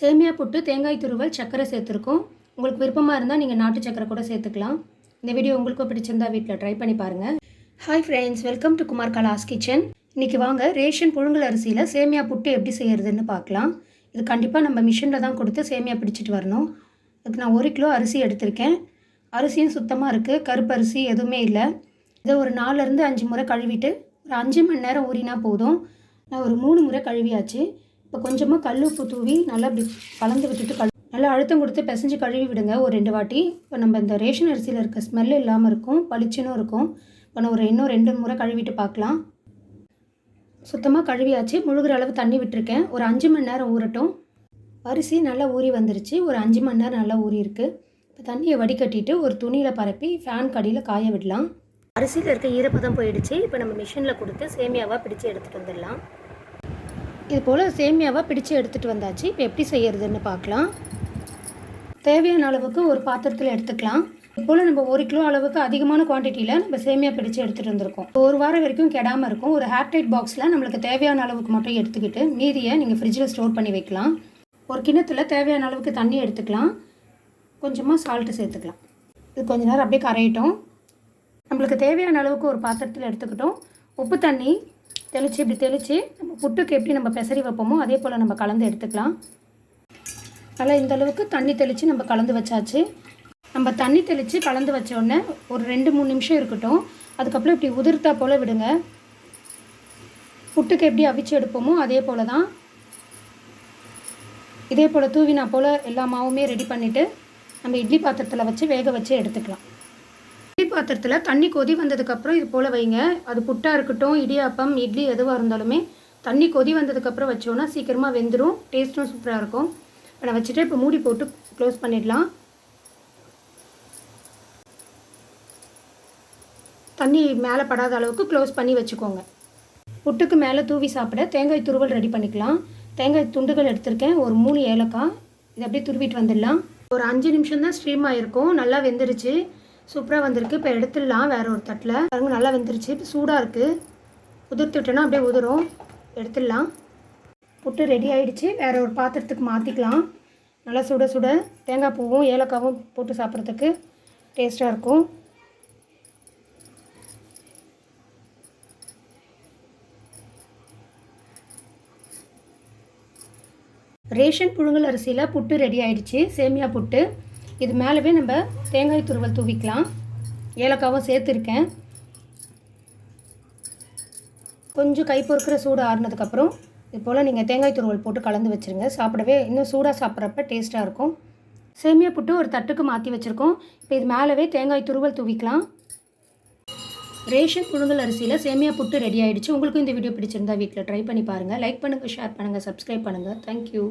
சேமியா புட்டு தேங்காய் துருவல் சர்க்கரை சேர்த்துருக்கோம். உங்களுக்கு விருப்பமாக இருந்தால் நீங்கள் நாட்டு சர்க்கரை கூட சேர்த்துக்கலாம். இந்த வீடியோ உங்களுக்கும் பிடிச்சிருந்தா வீட்டில் ட்ரை பண்ணி பாருங்கள் hi friends welcome to Kumar கலாஸ் kitchen இன்றைக்கி வாங்க ரேஷன் புழுங்கல் அரிசியில் சேமியா புட்டு எப்படி செய்கிறதுன்னு பார்க்கலாம் இது கண்டிப்பாக நம்ம மிஷினில் தான் கொடுத்து சேமியா பிடிச்சிட்டு வரணும். அதுக்கு நான் ஒரு கிலோ அரிசி எடுத்திருக்கேன். அரிசியும் சுத்தமாக இருக்குது கருப்பு அரிசி எதுவுமே இல்லை. இதை ஒரு நாலுலேருந்து அஞ்சு முறை கழுவிட்டு ஒரு அஞ்சு மணி நேரம் ஊறினா போதும். நான் ஒரு மூணு முறை கழுவியாச்சு. இப்போ கொஞ்சமாக கல் உப்பு தூவி நல்லா இப்படி கலந்து விட்டுட்டு கல் நல்லா அழுத்தம் கொடுத்து பிசைஞ்சு கழுவி விடுங்க. ஒரு ரெண்டு வாட்டி. இப்போ நம்ம இந்த ரேஷன் அரிசியில் இருக்க ஸ்மெல் இல்லாமல் இருக்கும் பளிச்சுன்னு இருக்கும். இப்போ நான் ஒரு இன்னும் ரெண்டு முறை கழுவிட்டு பார்க்கலாம் சுத்தமாக கழுவியாச்சு. முழுகிற அளவு தண்ணி விட்டுருக்கேன். ஒரு அஞ்சு மணி நேரம் ஊறட்டும். அரிசி நல்லா ஊறி வந்துருச்சு. ஒரு அஞ்சு மணி நேரம் நல்லா ஊறிருக்கு இப்போ தண்ணியை வடிகட்டிட்டு ஒரு துணியில் பரப்பி ஃபேன் கடியில் காய விடலாம். அரிசியில் இருக்க ஈரப்பதம் போயிடுச்சு. இப்போ நம்ம மிஷினில் கொடுத்து சேமியாவாக பிடிச்சி எடுத்துகிட்டு வந்துடலாம். இது போல் சேமியாவாக பிடிச்சு எடுத்துகிட்டு வந்தாச்சு. இப்போ எப்படி செய்யறதுன்னு பார்க்கலாம். தேவையான அளவுக்கு ஒரு பாத்திரத்தில் எடுத்துக்கலாம். இது போல் நம்ம ஒரு கிலோ அளவுக்கு அதிகமான குவான்டிட்டியில் நம்ம சேமியா பிடிச்சு எடுத்துகிட்டு வந்திருக்கோம். ஒரு வாரம் வரைக்கும் கெடாமல் இருக்கும். ஒரு ஹேர்டைட் பாக்ஸில் நம்மளுக்கு தேவையான அளவுக்கு மட்டும் எடுத்துக்கிட்டு மீதியை நீங்கள் ஃப்ரிட்ஜில் ஸ்டோர் பண்ணி வைக்கலாம். ஒரு கிணத்துல தேவையான அளவுக்கு தண்ணி எடுத்துக்கலாம். கொஞ்சமாக சால்ட்டு சேர்த்துக்கலாம். இது கொஞ்ச நேரம் அப்படியே கரையிட்டோம். நம்மளுக்கு தேவையான அளவுக்கு ஒரு பாத்திரத்தில் எடுத்துக்கிட்டோம். உப்பு தண்ணி தெளித்து இப்படி தெளித்து நம்ம புட்டுக்கு எப்படி நம்ம பெசரி வைப்போமோ அதே போல் நம்ம கலந்து எடுத்துக்கலாம். நல்லா இந்த அளவுக்கு தண்ணி தெளித்து நம்ம கலந்து வச்சாச்சு. நம்ம தண்ணி தெளித்து கலந்து வச்ச உடனே ஒரு ரெண்டு மூணு நிமிஷம் இருக்கட்டும். அதுக்கப்புறம் இப்படி உதிர்த்தா போல் விடுங்க. புட்டுக்கு எப்படி அவிச்சு எடுப்போமோ அதே போல் தான். இதே போல் தூவினா போல் எல்லா மாவுமே ரெடி பண்ணிவிட்டு நம்ம இட்லி பாத்திரத்தில் வச்சு வேக வச்சு எடுத்துக்கலாம். பாத்திரத்தில் தண்ணி கொதி வந்ததுக்கப்புறம் இது போல் வைங்க. அது புட்டாக இருக்கட்டும் இடியாப்பம் இட்லி எதுவாக இருந்தாலுமே தண்ணி கொதி வந்ததுக்கப்புறம் வச்சோன்னா சீக்கிரமாக வெந்துடும் டேஸ்ட்டும் சூப்பராக இருக்கும். நான் வச்சுட்டு இப்போ மூடி போட்டு க்ளோஸ் பண்ணிடலாம். தண்ணி மேலே படாத அளவுக்கு க்ளோஸ் பண்ணி வச்சுக்கோங்க. புட்டுக்கு மேலே தூவி சாப்பிட தேங்காய் துருவல் ரெடி பண்ணிக்கலாம். தேங்காய் துண்டுகள் எடுத்திருக்கேன். ஒரு மூணு ஏலக்காய். இதை அப்படியே துருவிட்டு வந்துடலாம். ஒரு அஞ்சு நிமிஷம் தான் ஸ்ட்ரீம் ஆகிருக்கும் நல்லா வெந்துருச்சு. சூப்பராக வந்திருக்கு. இப்போ எடுத்துடலாம் வேறு ஒரு தட்டில். பாருங்கள் நல்லா வெந்துருச்சு. இப்போ சூடாக இருக்குது உதிர்த்து விட்டோன்னா அப்படியே உதிரும். எடுத்துடலாம். புட்டு ரெடி ஆகிடுச்சு வேறு ஒரு பாத்திரத்துக்கு மாற்றிக்கலாம் நல்லா சுட சுட. தேங்காய் பூவும் ஏலக்காவும் போட்டு சாப்பிட்றதுக்கு டேஸ்ட்டாக இருக்கும். ரேஷன் புழுங்கல் அரிசியில் புட்டு ரெடி ஆயிடுச்சு. சேமியா புட்டு. இது மேலவே நம்ம தேங்காய் துருவல் தூவிக்கலாம். ஏலக்காவும் சேர்த்துருக்கேன். கொஞ்சம் கை பொறுக்கிற சூடு ஆறுனதுக்கப்புறம் இது போல் நீங்கள் தேங்காய் துருவல் போட்டு கலந்து வச்சுருங்க. சாப்பிடவே இன்னும் சூடாக சாப்பிட்றப்ப டேஸ்ட்டாக இருக்கும். சேமியா புட்டு ஒரு தட்டுக்கு மாற்றி வச்சுருக்கோம். இப்போ இது மேலவே தேங்காய் துருவல் தூவிக்கலாம். ரேஷன் புழுங்கல் அரிசியில் சேமியா புட்டு ரெடி ஆகிடுச்சு உங்களுக்கும் இந்த வீடியோ பிடிச்சிருந்தா வீட்டில் ட்ரை பண்ணி பாருங்கள் லைக் பண்ணுங்கள் ஷேர் பண்ணுங்கள் சப்ஸ்கிரைப் பண்ணுங்கள் தேங்க்யூ